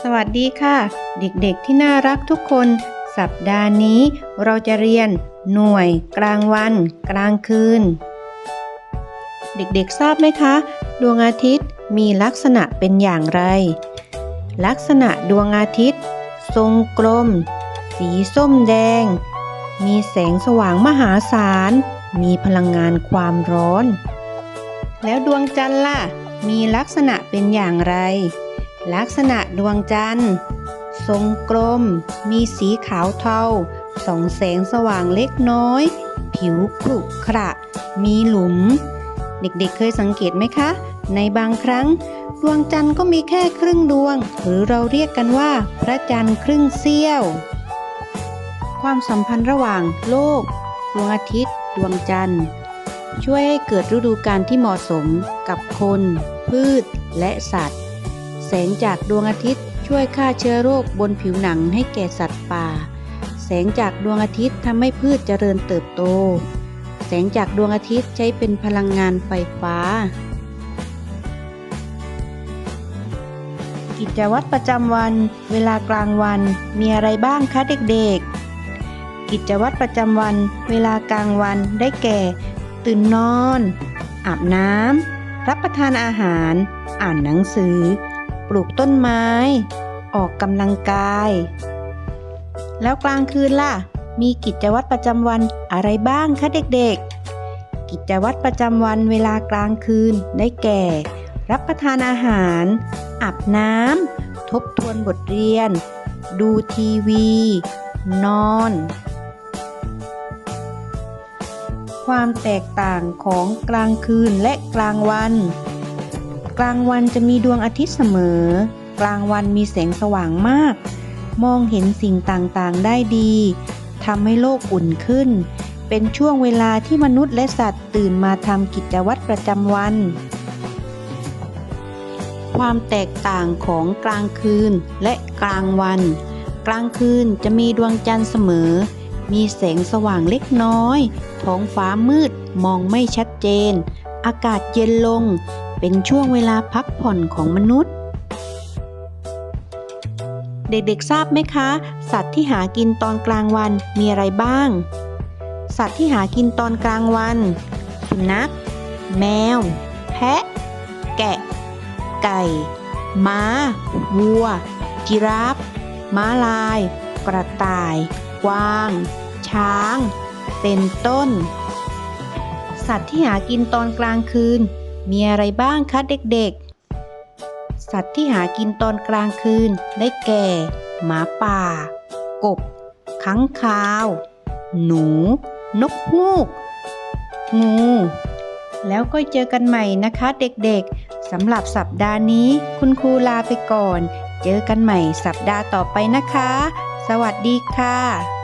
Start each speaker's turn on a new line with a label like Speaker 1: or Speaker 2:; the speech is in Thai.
Speaker 1: สวัสดีค่ะ เด็กๆที่น่ารักทุกคน สัปดาห์นี้เราจะเรียนหน่วย กลางวัน กลางคืน เด็กๆทราบไหมคะ ดวงอาทิตย์มีลักษณะเป็นอย่างไร ลักษณะดวงอาทิตย์ ทรงกลม สีส้มแดง มีแสงสว่างมหาศาล มีพลังงานความร้อน แล้วดวงจันทร์ล่ะ มีลักษณะเป็นอย่างไร ลักษณะดวงจันทร์ ทรงกลม มีสีขาวเทาส่องแสงสว่างเล็กน้อย ผิวขรุขระ มีหลุม เด็กๆเคยสังเกตไหมคะ ในบางครั้ง ดวงจันทร์ก็มีแค่ครึ่งดวง หรือเราเรียกกันว่า พระจันทร์ครึ่งเสี้ยว ความสัมพันธ์ระหว่างโลก ดวงอาทิตย์ ดวงจันทร์ ช่วยให้เกิดฤดูกาลที่เหมาะสมกับคน พืช และสัตว์ แสงจากดวงอาทิตย์ช่วยฆ่าเชื้อโรคบนผิวหนังให้แก่สัตว์ป่า แสงจากดวงอาทิตย์ทำให้พืชเจริญเติบโต แสงจากดวงอาทิตย์ใช้เป็นพลังงานไฟฟ้า กิจวัตรประจำวัน เวลากลางวันมีอะไรบ้างคะเด็กๆ กิจวัตรประจำวัน เวลากลางวันได้แก่ ตื่นนอน อาบน้ำรับประทานอาหาร อ่านหนังสือ ลูกต้นไม้ ออกกำลังกาย แล้วกลางคืนล่ะ มีกิจวัตรประจำวันอะไรบ้างคะเด็กๆ กิจวัตรประจำวันเวลากลางคืนได้แก่ รับประทานอาหาร อาบน้ำทบทวนบทเรียน ดูทีวี นอนความแตกต่างของกลางคืนและกลางวัน กลางวันจะมีดวงอาทิตย์เสมอ กลางวันมีแสงสว่างมาก มองเห็นสิ่งต่างๆได้ดีทำให้โลกอุ่นขึ้น เป็นช่วงเวลาที่มนุษย์และสัตว์ตื่นมาทำกิจวัตรประจำวัน ความแตกต่างของกลางคืนและกลางวัน กลางคืนจะมีดวงจันทร์เสมอ มีแสงสว่างเล็กน้อย ท้องฟ้ามืดมองไม่ชัดเจน อากาศเย็นลง เป็นช่วงเวลาพักผ่อนของมนุษย์ เด็กๆทราบไหมคะ สัตว์ที่หากินตอนกลางวันมีอะไรบ้าง สัตว์ที่หากินตอนกลางวัน สุนัข แมว แพะ แกะ ไก่ ม้า วัว จิราฟ ม้าลาย กระต่าย กวาง ช้าง เป็นต้น สัตว์ที่หากินตอนกลางคืน มีอะไรบ้างคะเด็กๆ สัตว์ที่หากินตอนกลางคืน ได้แก่ หมาป่า กบค้างคาว หนู นกฮูก งู แล้วก็เจอกันใหม่นะคะเด็กๆสำหรับสัปดาห์นี้คุณครูลาไปก่อน เจอกันใหม่สัปดาห์ต่อไปนะคะ สวัสดีค่ะ